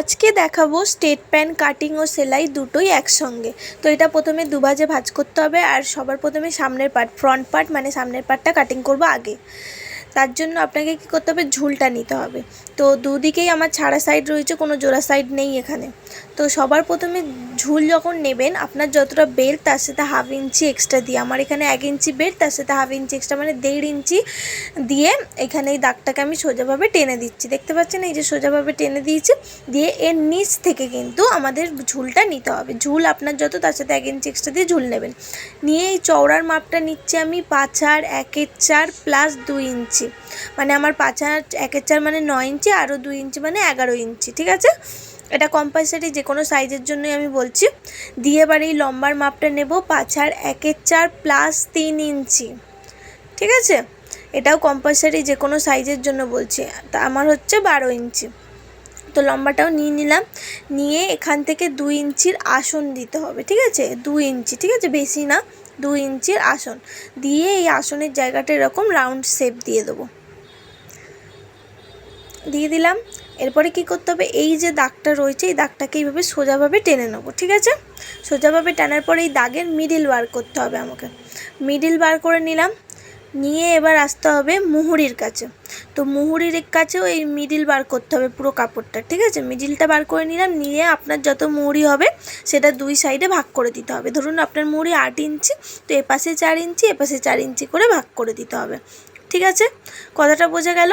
আজকে দেখাবো state pan cutting ও সেলাই দুটোই একসঙ্গে। তো এটা প্রথমে দুভাজে ভাজ করতে হবে আর সবার প্রথমে সামনের পার্ট ফ্রন্ট পার্ট মানে সামনের পার্টটা কাটিং করব আগে। তার জন্য আপনাকে কি করতে হবে? ঝুলটা নিতে হবে। তো দুদিকেই আমার ছাড়া সাইড রয়েছে, কোনো জোড়া সাইড নেই এখানে। তো সবার প্রথমে ঝুল যখন নেবেন, আপনার যতটা বেল্ট তার সাথে হাফ ইঞ্চি এক্সট্রা দিয়ে, আমার এখানে এক ইঞ্চি বেল্ট, তার সাথে হাফ ইঞ্চি এক্সট্রা মানে দেড় ইঞ্চি দিয়ে এখানে এই দাগটাকে আমি সোজাভাবে টেনে দিচ্ছি। দেখতে পাচ্ছেন এই যে সোজাভাবে টেনে দিয়েছি, দিয়ে এর নিচ থেকে কিন্তু আমাদের ঝুলটা নিতে হবে। ঝুল আপনার যত, তার সাথে এক ইঞ্চি এক্সট্রা দিয়ে ঝুল নেবেন। নিয়ে এই চওড়ার মাপটা নিচ্ছে আমি পাঁচার একের চার প্লাস দুই ইঞ্চি মানে আমার পাঁচার একের চার মানে নয় ইঞ্চি আরও দুই ইঞ্চি মানে এগারো ইঞ্চি ঠিক আছে? এটা কম্পালসারি যে কোনো সাইজের জন্যই আমি বলছি। দিয়ে এবার এই লম্বার মাপটা নেব পাঁচার একের চার প্লাস তিন ইঞ্চি। ঠিক আছে? এটাও কম্পালসারি যে কোনো সাইজের জন্য বলছি। তা আমার হচ্ছে বারো ইঞ্চি। তো লম্বাটাও নিয়ে নিলাম। নিয়ে এখান থেকে দুই ইঞ্চির আসন দিতে হবে, ঠিক আছে? দুই ইঞ্চি, ঠিক আছে? বেশি না দুই ইঞ্চির আসন। দিয়ে এই আসনের জায়গাটা এরকম রাউন্ড শেপ দিয়ে দেবো। দিয়ে দিলাম। এরপরে কি করতে হবে? এই যে দাগটা রয়েছে, এই দাগটাকে এইভাবে সোজাভাবে টেনে নেব, ঠিক আছে? সোজাভাবে টানার পরে এই দাগের মিডিল বার করতে হবে আমাকে। মিডিল বার করে নিলাম। নিয়ে এবার আসতে হবে মুহুরির কাছে। তো মুহুরির কাছেও এই মিডিল বার করতে হবে পুরো কাপড়টা, ঠিক আছে? মিডিলটা বার করে নিলাম, নিয়ে আপনার যত মুহুরি হবে, সেটা দুই সাইডে ভাগ করে দিতে হবে। ধরুন আপনার মুহুরি আট ইঞ্চি, তো এপাশে চার ইঞ্চি, এপাশে চার ইঞ্চি করে ভাগ করে দিতে হবে, ঠিক আছে? কথাটা বোঝা গেল?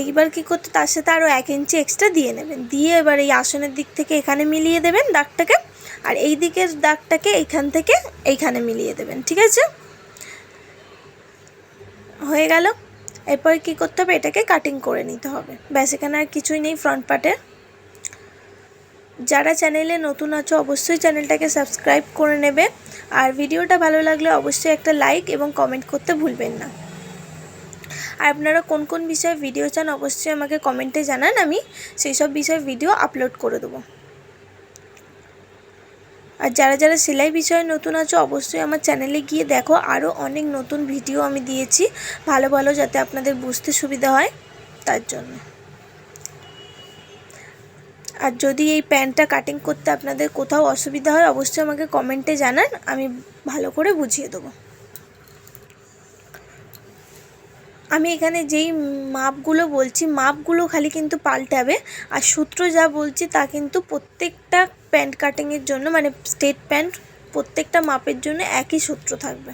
এইবার কি করতে, তার সাথে আরও এক ইঞ্চি এক্সট্রা দিয়ে নেবেন। দিয়ে এবার এই আসনের দিক থেকে এখানে মিলিয়ে দেবেন দাগটাকে, আর এই দিকের দাগটাকে এইখান থেকে এইখানে মিলিয়ে দেবেন, ঠিক আছে? হয়ে গেল। এরপর কি করতে হবে, এটাকে কাটিং করে নিতে হবে। ব্যাস, এখানে আর কিছুই নেই ফ্রন্ট পার্টে যারা চ্যানেলে নতুন আছো, অবশ্যই চ্যানেলটাকে সাবস্ক্রাইব করে নেবে। আর ভিডিওটা ভালো লাগলে অবশ্যই একটা লাইক এবং কমেন্ট করতে ভুলবেন না। আর আপনারা কোন কোন বিষয়ে ভিডিও চান, অবশ্যই আমাকে কমেন্টে জানান, আমি সেই সব বিষয়ে ভিডিও আপলোড করে দেবো। আর যারা যারা সেলাই বিষয়ে নতুন আছো, অবশ্যই আমার চ্যানেলে গিয়ে দেখো আরও অনেক নতুন ভিডিও আমি দিয়েছি, ভালো ভালো যাতে আপনাদের বুঝতে সুবিধা হয়, তার জন্য। আর যদি এই প্যান্টটা কাটিং করতে আপনাদের কোথাও অসুবিধা হয়, অবশ্যই আমাকে কমেন্টে জানান, আমি ভালো করে বুঝিয়ে দেবো। আমি এখানে যেই মাপগুলো বলছি, মাপগুলো খালি কিন্তু পাল্টাবে। আর সূত্র যা বলছি তা কিন্তু প্রত্যেকটা প্যান্ট কাটিংয়ের জন্য মানে স্টেট প্যান্ট প্রত্যেকটা মাপের জন্য একই সূত্র থাকবে।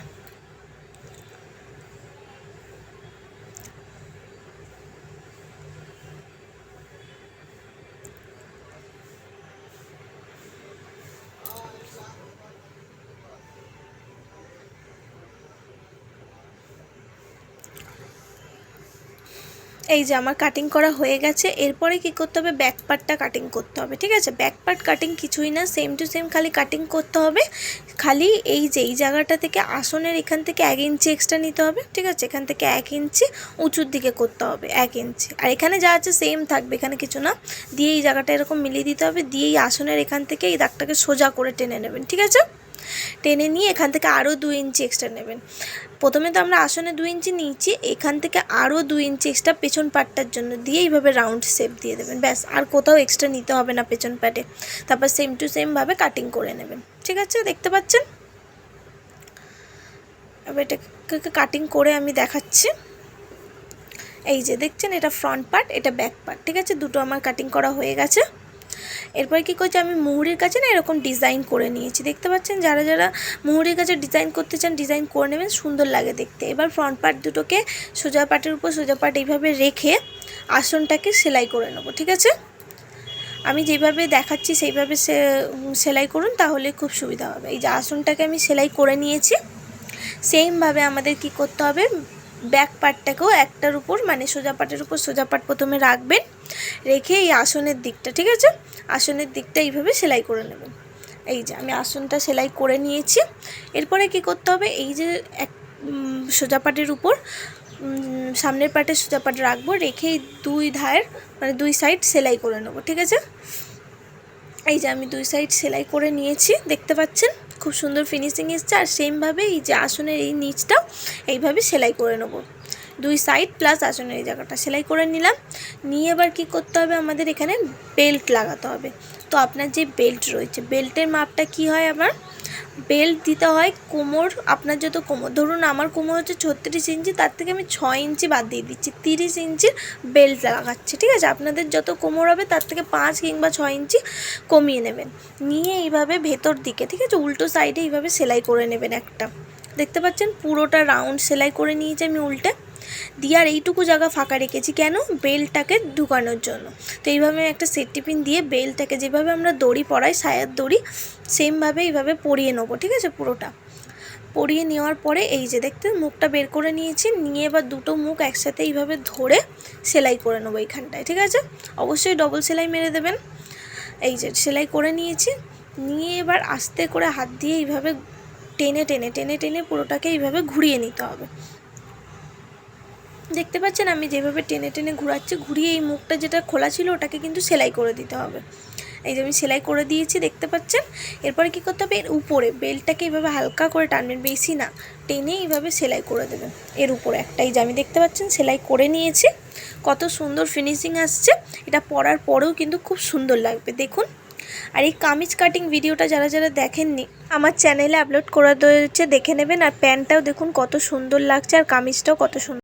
এই যে আমার কাটিং করা হয়ে গেছে, এরপরে কি করতে হবে? ব্যাক পার্টটা কাটিং করতে হবে, ঠিক আছে? ব্যাক পার্ট কাটিং কিছুই না সেম টু সেম খালি কাটিং করতে হবে। খালি এই যে, এই জায়গাটা থেকে আসনের এখান থেকে এক ইঞ্চি এক্সট্রা নিতে হবে, ঠিক আছে? এখান থেকে এক ইঞ্চি উঁচুর দিকে করতে হবে, এক ইঞ্চি আর এখানে যা আছে সেম থাকবে, এখানে কিছু না। দিয়ে এই জায়গাটা এরকম মিলিয়ে দিতে হবে, দিয়ে এই আসনের এখান থেকে এই দাগটাকে সোজা করে টেনে নেবেন, ঠিক আছে? টেনে নিয়ে এখান থেকে আরও দু ইঞ্চি এক্সট্রা নেবেন। প্রথমে তো আমরা আসনে দু ইঞ্চি নিয়েছি, এখান থেকে আরও দু ইঞ্চি এক্সট্রা পেছন পাটটার জন্য দিয়ে এইভাবে রাউন্ড শেপ দিয়ে দেবেন। ব্যাস, আর কোথাও এক্সট্রা নিতে হবে না পেছন পাটে। তারপর সেম টু সেমভাবে কাটিং করে নেবেন। ঠিক আছে, দেখতে পাচ্ছেন? এবার এটাকে কাটিং করে আমি দেখাচ্ছি। এই যে দেখছেন, এটা ফ্রন্ট পার্ট এটা ব্যাক পার্ট ঠিক আছে, দুটো আমার কাটিং করা হয়ে গেছে। এরপর কী করছি? আমি মুহুরির কাছে না এরকম ডিজাইন করে নিয়েছি। দেখতে পাচ্ছেন? যারা যারা মুহুরির কাছে ডিজাইন করতে চান ডিজাইন করে নেবেন, সুন্দর লাগে দেখতে। এবার ফ্রন্ট পার্ট দুটোকে সোজা পাটের উপর সোজা পাট এইভাবে রেখে আসনটাকে সেলাই করে নেব, ঠিক আছে? আমি যেভাবে দেখাচ্ছি, সেইভাবে সেলাই করুন, তাহলে খুব সুবিধা হবে। এই যে আসনটাকে আমি সেলাই করে নিয়েছি সেমভাবে আমাদের কি করতে হবে? ব্যাক পার্টটাকেও একটার উপর মানে সোজা পাটের উপর সোজা পাট প্রথমে রাখবেন, রেখে এই আসনের দিকটা, ঠিক আছে? আসনের দিকটা এইভাবে সেলাই করে নেবেন। এই যে, আমি আসনটা সেলাই করে নিয়েছি। এরপরে কি করতে হবে? এই যে এক সোজা পাটের উপর সামনের পাটে সোজা পাট রাখব, রেখে দুই ধার মানে দুই সাইড সেলাই করে নেব, ঠিক আছে? এই যে, আমি দুই সাইড সেলাই করে নিয়েছি, দেখতে পাচ্ছেন? খুব সুন্দর ফিনিশিং এসছে আর সেমভাবে এই যে আসনের এই নিচটাও এইভাবে সেলাই করে নেব। দুই সাইড প্লাস আসনের এই জায়গাটা সেলাই করে নিলাম। নিয়ে এবার কী করতে হবে? আমাদের এখানে বেল্ট লাগাতে হবে। তো আপনার যে বেল্ট রয়েছে বেল্টের মাপটা কি হয় আমার বেল্ট দিতে হয়, কোমর, আপনার যত কোমর, ধরুন আমার কোমর হচ্ছে ছত্রিশ ইঞ্চি, তার থেকে আমি ছয় ইঞ্চি বাদ দিয়ে দিচ্ছি, তিরিশ ইঞ্চির বেল্ট লাগাচ্ছি, ঠিক আছে? আপনাদের যত কোমর হবে, তার থেকে পাঁচ কিংবা ছয় ইঞ্চি কমিয়ে নেবেন। নিয়ে এইভাবে ভেতর দিকে, ঠিক আছে? উল্টো সাইডে এইভাবে সেলাই করে নেবেন একটা। দেখতে পাচ্ছেন? পুরোটা রাউন্ড সেলাই করে নিয়েছি আমি উল্টে। দিয়ে আর এইটুকু জায়গা ফাঁকা রেখেছি। কেন? বেলটাকে ঢুকানোর জন্য। তো এইভাবে একটা সেফটি পিন দিয়ে বেলটাকে যেভাবে আমরা দড়ি পরাই, সায়ার দড়ি, সেমভাবে এইভাবে পরিয়ে নেব, ঠিক আছে? পুরোটা। পরিয়ে নেওয়ার পরে এই যে দেখতে, মুখটা বের করে নিয়েছি। নিয়ে এবার দুটো মুখ একসাথে এইভাবে ধরে সেলাই করে নেব এইখানটায়, ঠিক আছে? অবশ্যই ডবল সেলাই মেরে দেবেন। এই যে সেলাই করে নিয়েছি। নিয়ে এবার আস্তে করে হাত দিয়ে এইভাবে টেনে টেনে টেনে টেনে পুরোটাকে এইভাবে ঘুরিয়ে নিতে হবে। দেখতে পাচ্ছেন, আমি যেভাবে টেনে টেনে ঘুরাচ্ছি, ঘুরিয়ে এই মুখটা যেটা খোলা ছিল, ওটাকে কিন্তু সেলাই করে দিতে হবে। এই যে আমি সেলাই করে দিয়েছি, দেখতে পাচ্ছেন? এরপরে কী করতে হবে? এর উপরে বেল্টটাকে এইভাবে হালকা করে টানবেন, বেশি না। টেনে এইভাবে সেলাই করে দেবেন, এর উপরে একটাই যে আমি দেখতে পাচ্ছেন, সেলাই করে নিয়েছি। কত সুন্দর ফিনিশিং আসছে। এটা পরার পরেও কিন্তু খুব সুন্দর লাগবে, দেখুন। আর এই কামিজ কাটিং ভিডিওটা যারা যারা দেখেননি, আমার চ্যানেলে আপলোড করা রয়েছে, দেখে নেবেন। আর প্যান্টটাও দেখুন, কত সুন্দর লাগছে, আর কামিজটাও কত সুন্দর